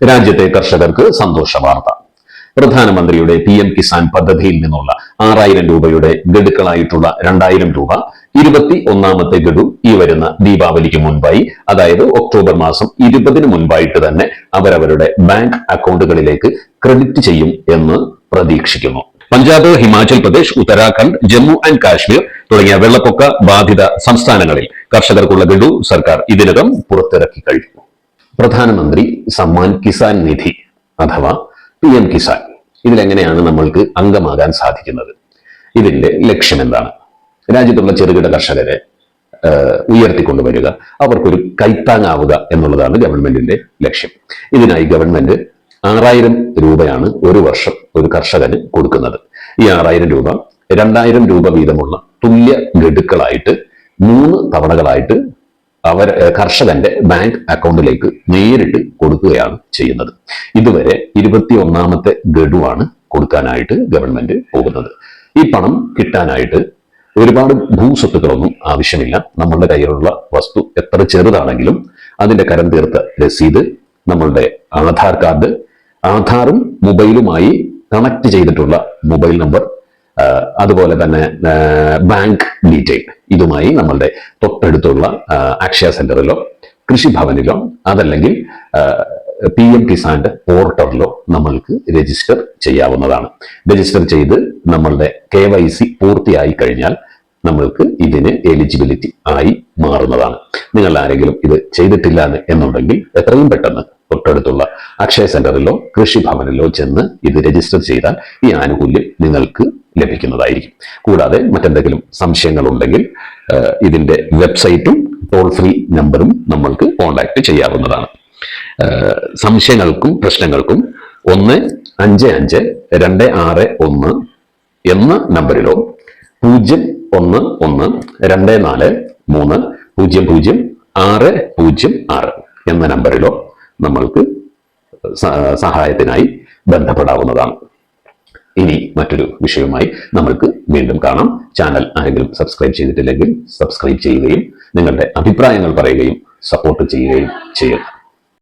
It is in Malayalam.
രാജ്യത്തെ കർഷകർക്ക് സന്തോഷ വാർത്ത. പ്രധാനമന്ത്രിയുടെ പി എം കിസാൻ പദ്ധതിയിൽ നിന്നുള്ള ആറായിരം രൂപയുടെ ഗഡുക്കളായിട്ടുള്ള രണ്ടായിരം രൂപ ഇരുപത്തി ഒന്നാമത്തെ ഗഡു ഈ വരുന്ന ദീപാവലിക്ക് മുൻപായി അതായത് ഒക്ടോബർ മാസം ഇരുപതിന് മുൻപായിട്ട് തന്നെ അവരവരുടെ ബാങ്ക് അക്കൗണ്ടുകളിലേക്ക് ക്രെഡിറ്റ് ചെയ്യും എന്ന് പ്രതീക്ഷിക്കുന്നു. പഞ്ചാബ് ഹിമാചൽ പ്രദേശ് ഉത്തരാഖണ്ഡ് ജമ്മു ആൻഡ് കാശ്മീർ തുടങ്ങിയ വെള്ളപ്പൊക്ക ബാധിത സംസ്ഥാനങ്ങളിൽ കർഷകർക്കുള്ള ഗഡു സർക്കാർ ഇതിനകം പുറത്തിറക്കി കഴിഞ്ഞു പ്രധാനമന്ത്രി സമ്മാൻ കിസാൻ നിധി അഥവാ പി എം കിസാൻ. ഇതിലെങ്ങനെയാണ് നമ്മൾക്ക് അംഗമാകാൻ സാധിക്കുന്നത്? ഇതിന്റെ ലക്ഷ്യം എന്താണ്? രാജ്യത്തുള്ള ചെറുകിട കർഷകരെ ഉയർത്തിക്കൊണ്ടുവരിക അവർക്കൊരു കൈത്താങ്ങാവുക എന്നുള്ളതാണ് ഗവൺമെന്റിന്റെ ലക്ഷ്യം. ഇതിനായി ഗവൺമെന്റ് ആറായിരം രൂപയാണ് ഒരു വർഷം ഒരു കർഷകന് കൊടുക്കുന്നത്. ഈ ആറായിരം രൂപ രണ്ടായിരം രൂപ വീതമുള്ള തുല്യ ഗഡുക്കളായിട്ട് മൂന്ന് തവണകളായിട്ട് അവർ കർഷകന്റെ ബാങ്ക് അക്കൗണ്ടിലേക്ക് നേരിട്ട് കൊടുക്കുകയാണ് ചെയ്യുന്നത്. ഇതുവരെ ഇരുപത്തി ഒന്നാമത്തെ ഗഡുവാണ് കൊടുക്കാനായിട്ട് ഗവൺമെന്റ് പോകുന്നത്. ഈ പണം കിട്ടാനായിട്ട് ഒരുപാട് ഭൂസ്വത്തുക്കളൊന്നും ആവശ്യമില്ല. നമ്മളുടെ കയ്യിലുള്ള വസ്തു എത്ര ചെറുതാണെങ്കിലും അതിന്റെ കരം തീർത്ത രസീത് നമ്മളുടെ ആധാർ കാർഡ് ആധാറും മൊബൈലുമായി കണക്ട് ചെയ്തിട്ടുള്ള മൊബൈൽ നമ്പർ അതുപോലെ തന്നെ ബാങ്ക് ഡീറ്റെയിൽ ഇതുമായി നമ്മളുടെ തൊട്ടടുത്തുള്ള അക്ഷയ സെന്ററിലോ കൃഷിഭവനിലോ അതല്ലെങ്കിൽ പി എം കിസാന്റെ പോർട്ടലിലോ നമ്മൾക്ക് രജിസ്റ്റർ ചെയ്യാവുന്നതാണ്. രജിസ്റ്റർ ചെയ്ത് നമ്മളുടെ കെ വൈ സി പൂർത്തിയായി കഴിഞ്ഞാൽ നമ്മൾക്ക് ഇതിന് എലിജിബിലിറ്റി ആയി മാറുന്നതാണ്. നിങ്ങൾ ആരെങ്കിലും ഇത് ചെയ്തിട്ടില്ല എന്ന് എന്നുണ്ടെങ്കിൽ എത്രയും പെട്ടെന്ന് തൊട്ടടുത്തുള്ള അക്ഷയ സെന്ററിലോ കൃഷിഭവനിലോ ചെന്ന് ഇത് രജിസ്റ്റർ ചെയ്താൽ ഈ ആനുകൂല്യം നിങ്ങൾക്ക് ലഭിക്കുന്നതായിരിക്കും. കൂടാതെ മറ്റെന്തെങ്കിലും സംശയങ്ങളുണ്ടെങ്കിൽ ഇതിന്റെ വെബ്സൈറ്റും ടോൾ ഫ്രീ നമ്പറും നമ്മൾക്ക് കോൺടാക്ട് ചെയ്യാവുന്നതാണ്. സംശയങ്ങൾക്കും പ്രശ്നങ്ങൾക്കും ഒന്ന് അഞ്ച് അഞ്ച് രണ്ട് ആറ് ഒന്ന് എന്ന നമ്പറിലോ പൂജ്യം ഒന്ന് ഒന്ന് രണ്ട് നാല് മൂന്ന് പൂജ്യം പൂജ്യം ആറ് പൂജ്യം ആറ് എന്ന നമ്പറിലോ നമ്മൾക്ക് സഹായത്തിനായി ബന്ധപ്പെടാവുന്നതാണ്. ഇനി മറ്റൊരു വിഷയവുമായി നമ്മൾക്ക് വീണ്ടും കാണാം. ചാനൽ ആരെങ്കിലും സബ്സ്ക്രൈബ് ചെയ്തിട്ടില്ലെങ്കിൽ സബ്സ്ക്രൈബ് ചെയ്യുകയും നിങ്ങളുടെ അഭിപ്രായങ്ങൾ പറയുകയും സപ്പോർട്ട് ചെയ്യുകയും ചെയ്യുക